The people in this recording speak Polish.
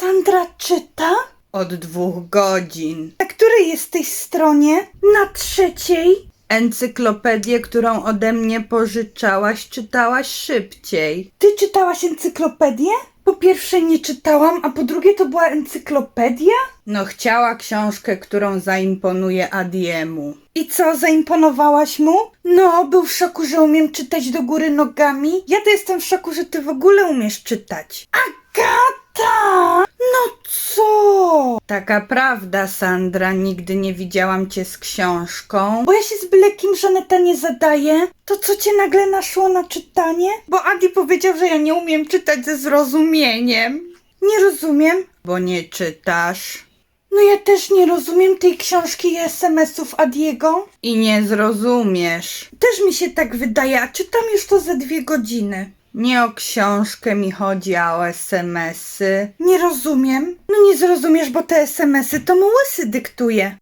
Sandra czyta? Od dwóch godzin. Na której jesteś stronie? Na trzeciej? Encyklopedię, którą ode mnie pożyczałaś, czytałaś szybciej. Ty czytałaś encyklopedię? Po pierwsze nie czytałam, a po drugie to była encyklopedia? No, chciała książkę, którą zaimponuje Adiemu. I co, zaimponowałaś mu? No, był w szoku, że umiem czytać do góry nogami. Ja to jestem w szoku, że ty w ogóle umiesz czytać. Agata! Taka prawda, Sandra, nigdy nie widziałam cię z książką. Bo ja się z byle kim Żaneta nie zadaję. To co cię nagle naszło na czytanie? Bo Adi powiedział, że ja nie umiem czytać ze zrozumieniem. Nie rozumiem. Bo nie czytasz No ja też nie rozumiem tej książki i SMS-ów Adiego. i nie zrozumiesz. Też mi się tak wydaje, a czytam już to ze dwie godziny. Nie o książkę mi chodzi, a o SMS-y. Nie rozumiem. No nie zrozumiesz, bo te SMS-y to mu łysy dyktuje.